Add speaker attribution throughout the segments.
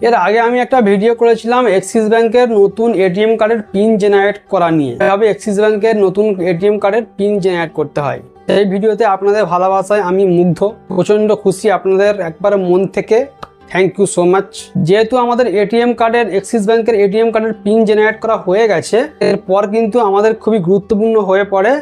Speaker 1: এর আগে আমি একটা ভিডিও করেছিলাম এক্সিস ব্যাংকের নতুন এটিএম কার্ডের পিন জেনারেট করা নিয়ে। এভাবে এক্সিস ব্যাংকের নতুন এটিএম কার্ডের পিন জেনারেট করতে হয়। এই ভিডিওতে আপনাদের ভালোবাসায় আমি মুগ্ধ, প্রচণ্ড খুশি আপনাদের একবার মন থেকে। থ্যাংক ইউ সো মাচ যেহেতু আমাদের এটিএম কার্ডের এক্সিস ব্যাংকের এটিএম কার্ডের পিন জেনারেট করা হয়ে গেছে, এরপর কিন্তু আমাদের খুবই গুরুত্বপূর্ণ হয়ে পড়ে।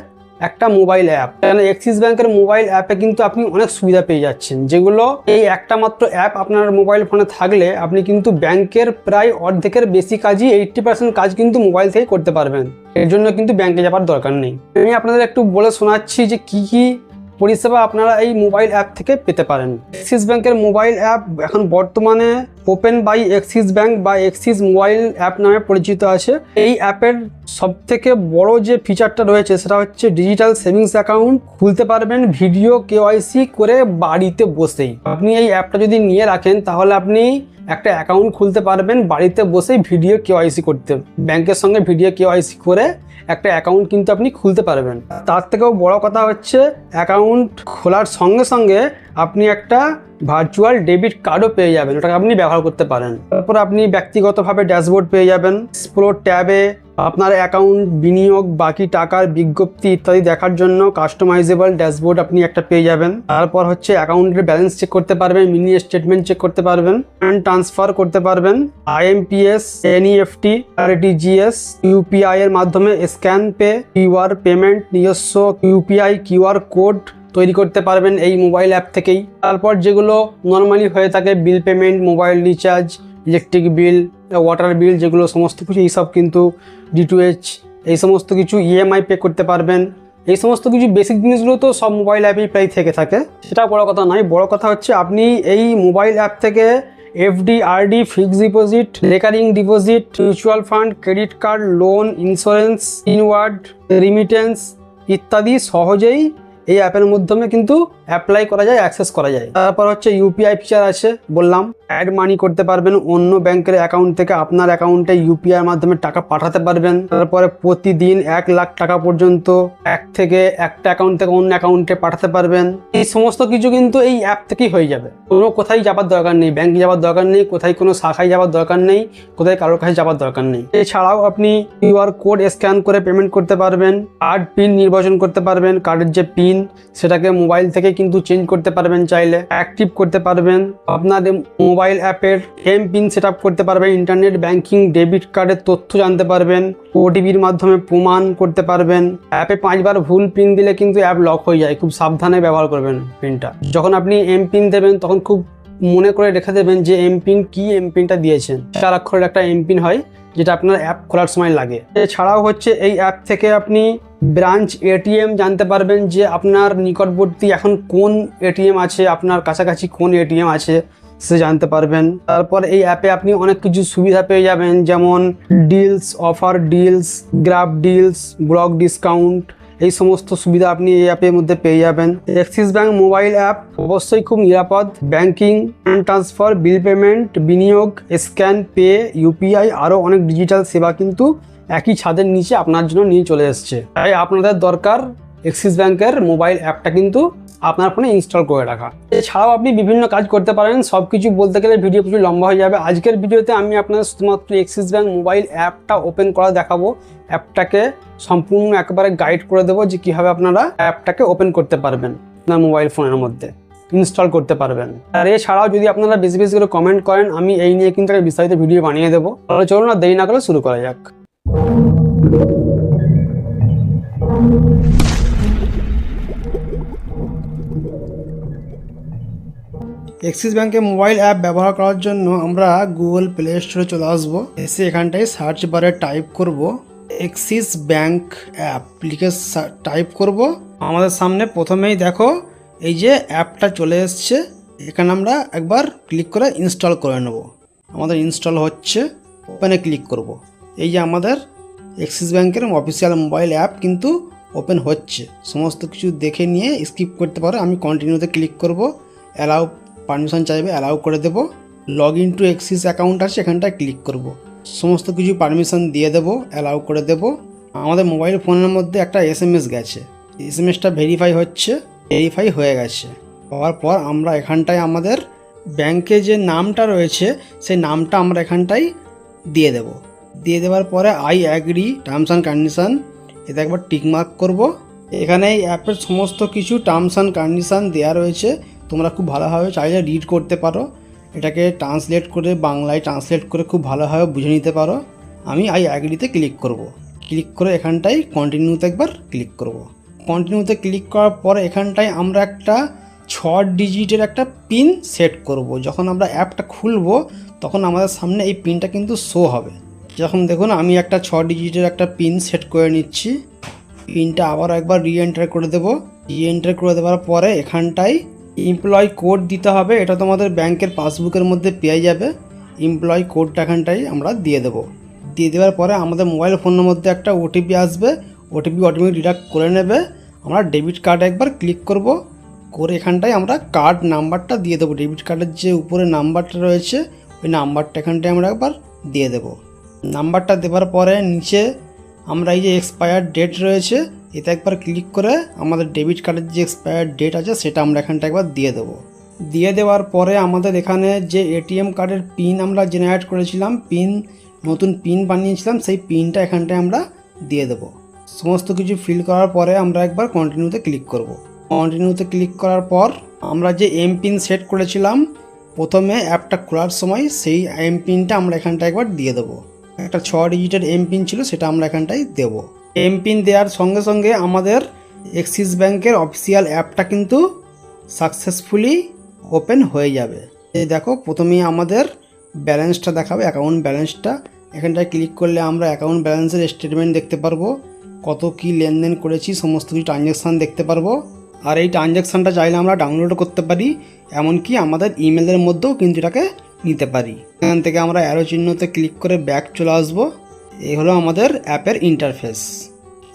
Speaker 1: একটা মোবাইল অ্যাপ কারণ এক্সিস ব্যাংকের মোবাইল অ্যাপে কিন্তু আপনি অনেক সুবিধা পেয়ে যাচ্ছেন। যেগুলো এই একটা মাত্র অ্যাপ আপনার মোবাইল ফোনে থাকলে আপনি কিন্তু ব্যাংকের প্রায় অর্ধেকের বেশি কাজই এইটটি পার্সেন্ট কাজ কিন্তু মোবাইল থেকে করতে পারবেন। এর জন্য কিন্তু ব্যাংকে যাওয়ার দরকার নেই। আমি আপনাদের একটু বলে শোনাচ্ছি যে কি কি পরিষেবা আপনারা এই মোবাইল অ্যাপ থেকে পেতে পারেন। এক্সিস ব্যাংকের মোবাইল অ্যাপ এখন বর্তমানে ওপেন বাই এক্সিস ব্যাঙ্ক বা এক্সিস মোবাইল অ্যাপ নামে পরিচিত আছে। এই অ্যাপের সব থেকে বড় যে ফিচারটা রয়েছে, সেটা হচ্ছে ডিজিটাল সেভিংস অ্যাকাউন্ট খুলতে পারবেন ভিডিও কেওয়াইসি করে বাড়িতে বসেই। আপনি এই অ্যাপটা যদি নিয়ে রাখেন, তাহলে আপনি একটা অ্যাকাউন্ট খুলতে পারবেন, বাড়িতে বসেই ভিডিও কেওয়াইসি করতে। ব্যাংকের সঙ্গে ভিডিও কেওয়াইসি করে একটা অ্যাকাউন্ট কিন্তু আপনি খুলতে পারবেন। তার থেকেও বড় কথা হচ্ছে অ্যাকাউন্ট খোলার সঙ্গে সঙ্গে আপনি একটা ভার্চুয়াল ডেবিট কার্ডও পেয়ে যাবেন। ওটাকে আপনি ব্যবহার করতে পারেন। তারপর আপনি ব্যক্তিগতভাবে ড্যাশবোর্ড পেয়ে যাবেন। প্রো ট্যাবে আপনার অ্যাকাউন্ট বিনিয়োগ, বাকি টাকার বিজ্ঞপ্তি ইত্যাদি দেখার জন্য কাস্টমাইজেবল ড্যাশবোর্ড আপনি একটা পেয়ে যাবেন। তারপর হচ্ছে অ্যাকাউন্টের ব্যালেন্স চেক করতে পারবেন মিনি স্টেটমেন্ট চেক করতে পারবেন অ্যান্ড ট্রান্সফার করতে পারবেন। আইএমপিএস এনইএফটি আরটিজিএস ইউপিআই এর মাধ্যমে স্ক্যান পে কিউআর পেমেন্ট নিজস্ব ইউপিআই কিউআর কোড তৈরি করতে পারবেন এই মোবাইল অ্যাপ থেকেই। তারপর যেগুলো নর্মালি হয়ে থাকে bill payment mobile recharge electric bill water bill যেগুলো সমস্ত কিছু এইসব কিন্তু ডিটুএইচ এই সমস্ত কিছু ইএমআই পে করতে পারবেন। এই সমস্ত কিছু বেসিক জিনিসগুলো তো সব মোবাইল অ্যাপেই প্রায় থেকে থাকে। সেটা বড় কথা নয়, বড় কথা হচ্ছে আপনি এই মোবাইল অ্যাপ থেকে FD RD fixed deposit recurring deposit mutual fund credit card loan insurance inward remittance ইত্যাদি সহজেই এই অ্যাপের মাধ্যমে কিন্তু অ্যাপ্লাই করা যায় অ্যাক্সেস করা যায়। তারপর হচ্ছে ইউপিআই ফিচার আছে, বললাম। অ্যাড মানি করতে পারবেন, অন্য ব্যাংকের অ্যাকাউন্ট থেকে আপনার অ্যাকাউন্টে ইউপিআই এর মাধ্যমে টাকা পাঠাতে পারবেন। তারপরে প্রতিদিন এক লাখ টাকা পর্যন্ত এক থেকে একটা অ্যাকাউন্ট থেকে অন্য অ্যাকাউন্টে পাঠাতে পারবেন। এই সমস্ত কিছু কিন্তু এই অ্যাপ থেকেই হয়ে যাবে। কোনো কোথায় যাবার দরকার নেই ব্যাংকে যাবার দরকার নেই, কোথায় কোনো শাখায় যাবার দরকার নেই, কোথায় কারোর কাছে যাবার দরকার নেই। এছাড়াও আপনি কিউআর কোড স্ক্যান করে পেমেন্ট করতে পারবেন কার্ড পিন নির্বাচন করতে পারবেন কার্ডের যে পিন সেটাকে মোবাইল থেকে কিন্তু চেঞ্জ করতে পারবেন চাইলে অ্যাক্টিভ করতে পারবেন। আপনার মোবাইল অ্যাপের এম পিন সেট করতে পারবেন, ইন্টারনেট ব্যাংকিং, ডেবিট কার্ডের তথ্য জানতে পারবেন, ওটিপির মাধ্যমে প্রমাণ করতে পারবেন। অ্যাপে পাঁচবার ভুল পিন দিলে কিন্তু অ্যাপ লক হয়ে যায়, খুব সাবধানে ব্যবহার করবেন পিনটা। যখন আপনি এম পিন দেবেন, তখন খুব মনে করে রেখে দেবেন যে এম পিন কি এম পিনটা দিয়েছেন। চার অক্ষরের একটা এম পিন হয় যেটা আপনার অ্যাপ খোলার সময় লাগে। এছাড়াও হচ্ছে এই অ্যাপ থেকে আপনি ব্রাঞ্চ এটিএম জানতে পারবেন যে আপনার নিকটবর্তী এখন কোন এটিএম আছে, আপনার কাছাকাছি কোন এটিএম আছে। সে জানতে পারবেন। তারপর এই অ্যাপে আপনি অনেক কিছু সুবিধা পেয়ে যাবেন, যেমন deals offer deals grab deals block discount এই সমস্ত সুবিধা আপনি এই অ্যাপের মধ্যে পেয়ে যাবেন। অ্যাক্সিস ব্যাঙ্ক মোবাইল অ্যাপ অবশ্যই খুব নিরাপদ। ব্যাংকিং ট্রান্সফার বিল পেমেন্ট বিনিয়োগ স্ক্যান পে ইউপিআই আরও অনেক ডিজিটাল সেবা কিন্তু একই ছাদের নিচে আপনার জন্য নিয়ে চলে এসছে। তাই আপনাদের দরকার এক্সিস ব্যাংকের মোবাইল অ্যাপটা কিন্তু আপনার ফোনে ইনস্টল করে রাখা। এছাড়াও আপনি বিভিন্ন কাজ করতে পারেন সব কিছু বলতে গেলে ভিডিও কিছু লম্বা হয়ে যাবে। আজকের ভিডিওতে আমি আপনাদের শুধুমাত্র এক্সিস ব্যাংক মোবাইল অ্যাপটা ওপেন করা দেখাবো। অ্যাপটাকে সম্পূর্ণ একেবারে গাইড করে দেবো যে কীভাবে আপনারা অ্যাপটাকে ওপেন করতে পারবেন আপনার মোবাইল ফোনের মধ্যে ইনস্টল করতে পারবেন। আর এছাড়াও যদি আপনারা বেশি বেশি করে কমেন্ট করেন, আমি এই নিয়ে কিন্তু একটা বিস্তারিত ভিডিও বানিয়ে দেবো। তাহলে চলুন না দেরি না করে শুরু করা যাক। এক্সিস ব্যাংকের মোবাইল অ্যাপ ব্যবহার করার জন্য আমরা গুগল প্লে স্টোরে চলে আসব। এসে এখানটায় সার্চ বারে টাইপ করব এক্সিস ব্যাংক অ্যাপ। লিখে টাইপ করব। আমাদের সামনে প্রথমেই দেখো, এই যে অ্যাপটা চলে এসছে। এখানে আমরা একবার ক্লিক করে ইনস্টল করে নেব। আমাদের ইনস্টল হচ্ছে ওপেনে ক্লিক করব। এই যে আমাদের এক্সিস ব্যাংকের অফিসিয়াল মোবাইল অ্যাপ কিন্তু ওপেন হচ্ছে। সমস্ত কিছু দেখে নিয়ে স্কিপ করতে পারো। আমি কন্টিনিউতে ক্লিক করব। অ্যালাউ পারমিশন চাইবে অ্যালাউ করে দেবো। Log in to Axis account আছে এখানটায় ক্লিক করব। সমস্ত কিছু পারমিশন দিয়ে দেবো অ্যালাউ করে দেবো। আমাদের মোবাইল ফোনের মধ্যে একটা এস এম এস গেছে। এস এম এসটা ভেরিফাই হচ্ছে ভেরিফাই হয়ে গেছে। হওয়ার পর আমরা এখানটায় আমাদের ব্যাংকে যে নামটা রয়েছে, সেই নামটা আমরা এখানটাই দিয়ে দেব। দিয়ে দেওয়ার পরে I agree terms and condition এতে একবার টিকমার্ক করব। এখানে এই অ্যাপের সমস্ত কিছু টার্মস অ্যান্ড কন্ডিশন দেওয়া রয়েছে। তোমরা খুব ভালোভাবে চাইলে রিড করতে পারো। এটাকে ট্রান্সলেট করে বাংলায় ট্রান্সলেট করে খুব ভালোভাবে বুঝে নিতে পারো। আমি আই অ্যাগ্রিতে ক্লিক করব। ক্লিক করে এখানটায় কন্টিনিউতে একবার ক্লিক করব। কন্টিনিউতে ক্লিক করার পরে এখানটায় আমরা একটা ছ ডিজিটের একটা পিন সেট করব। যখন আমরা অ্যাপটা খুলবো, তখন আমাদের সামনে এই পিনটা কিন্তু শো হবে। যখন দেখুন আমি একটা ছ ডিজিটের একটা পিন সেট করে নিচ্ছি। পিনটা আবার একবার রি এন্টার করে দেবো। রি এন্টার করে দেওয়ার পরে এখানটায় এমপ্লয় কোড দিতে হবে, এটা তোমাদের ব্যাংকের পাসবুকের মধ্যে পেয়ে যাবে। এমপ্লয় কোডটা এখানটায় আমরা দিয়ে দেবো। দিয়ে দেওয়ার পরে আমাদের মোবাইল ফোনের মধ্যে একটা ওটিপি আসবে ওটিপি অটোমেটিক ডিডাক্ট করে নেবে। আমরা ডেবিট কার্ডে একবার ক্লিক করব, করে এখানটায় আমরা কার্ড নাম্বারটা দিয়ে দেবো। ডেবিট কার্ডের যে উপরে নাম্বারটা রয়েছে, ওই নাম্বারটা এখানটায় আমরা একবার দিয়ে দেবো। নাম্বারটা দেওয়ার পরে নিচে আমরা এই যে এক্সপায়ার ডেট রয়েছে এতে একবার ক্লিক করে আমাদের ডেবিট কার্ডের যে এক্সপায়ার ডেট আছে, সেটা আমরা এখানটা একবার দিয়ে দেবো। দিয়ে দেওয়ার পরে আমাদের এখানে যে এটিএম কার্ডের পিন আমরা জেনারেট করেছিলাম পিন নতুন পিন বানিয়েছিলাম, সেই পিনটা এখানটায় আমরা দিয়ে দেবো। সমস্ত কিছু ফিল করার পরে আমরা একবার কন্টিনিউতে ক্লিক করব। কন্টিনিউতে ক্লিক করার পর আমরা যে এম পিন সেট করেছিলাম, প্রথমে অ্যাপটা খোলার সময় সেই এম পিনটা আমরা এখানটায় একবার দিয়ে দেবো। একটা ছ ডিজিটের এম পিন ছিল, সেটা আমরা এখানটায় দেবো। এম পিন দেওয়ার সঙ্গে সঙ্গে আমাদের এক্সিস ব্যাংকের অফিসিয়াল অ্যাপটা কিন্তু সাকসেসফুলি ওপেন হয়ে যাবে। এই দেখো, প্রথমেই আমাদের ব্যালেন্সটা দেখাবে অ্যাকাউন্ট ব্যালেন্সটা এখানটায় ক্লিক করলে আমরা অ্যাকাউন্ট ব্যালেন্সের স্টেটমেন্ট দেখতে পারব, কত কি লেনদেন করেছি, সমস্ত কিছু ট্রানজ্যাকশান দেখতে পারব। আর এই ট্রানজ্যাকশানটা চাইলে আমরা ডাউনলোড করতে পারি, এমনকি আমাদের ইমেলের মধ্যেও কিন্তু এটাকে নিতে পারি। এখান থেকে আমরা অ্যারো চিহ্নতে ক্লিক করে ব্যাক চলে আসব। এই হলো আমাদের অ্যাপের ইন্টারফেস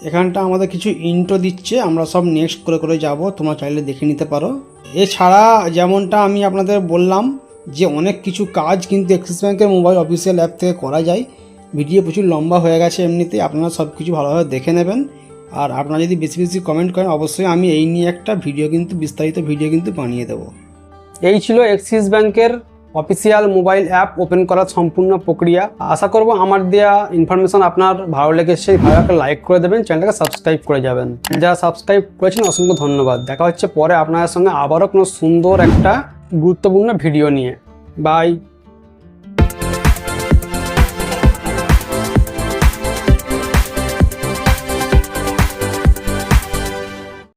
Speaker 1: এখানটা আমাদের কিছু ইন্টো দিচ্ছে, আমরা সব নেক্সট করে করে যাব, তোমরা চাইলে দেখে নিতে পারো। এছাড়া যেমনটা আমি আপনাদের বললাম যে অনেক কিছু কাজ কিন্তু অ্যাক্সিস ব্যাংকের মোবাইল অফিসিয়াল অ্যাপ থেকে করা যায়। ভিডিও প্রচুর লম্বা হয়ে গেছে এমনিতে, আপনারা সব কিছু ভালোভাবে দেখে নেবেন। আর আপনারা যদি বেশি বেশি কমেন্ট করেন, অবশ্যই আমি এই নিয়ে একটা ভিডিও কিন্তু, বিস্তারিত ভিডিও কিন্তু বানিয়ে দেবো। এই ছিল এক্সিস ব্যাংকের অফিসিয়াল মোবাইল অ্যাপ ওপেন করার সম্পূর্ণ প্রক্রিয়া। আশা করব আমার দেওয়া ইনফরমেশন আপনার ভালো লেগেছে। ভালো একটা লাইক করে দেবেন, চ্যানেলটাকে সাবস্ক্রাইব করে যাবেন। যারা সাবস্ক্রাইব করেছেন, অসংখ্য ধন্যবাদ। দেখা হচ্ছে পরে আপনাদের সঙ্গে আবারও কোনো সুন্দর একটা গুরুত্বপূর্ণ ভিডিও নিয়ে। বাই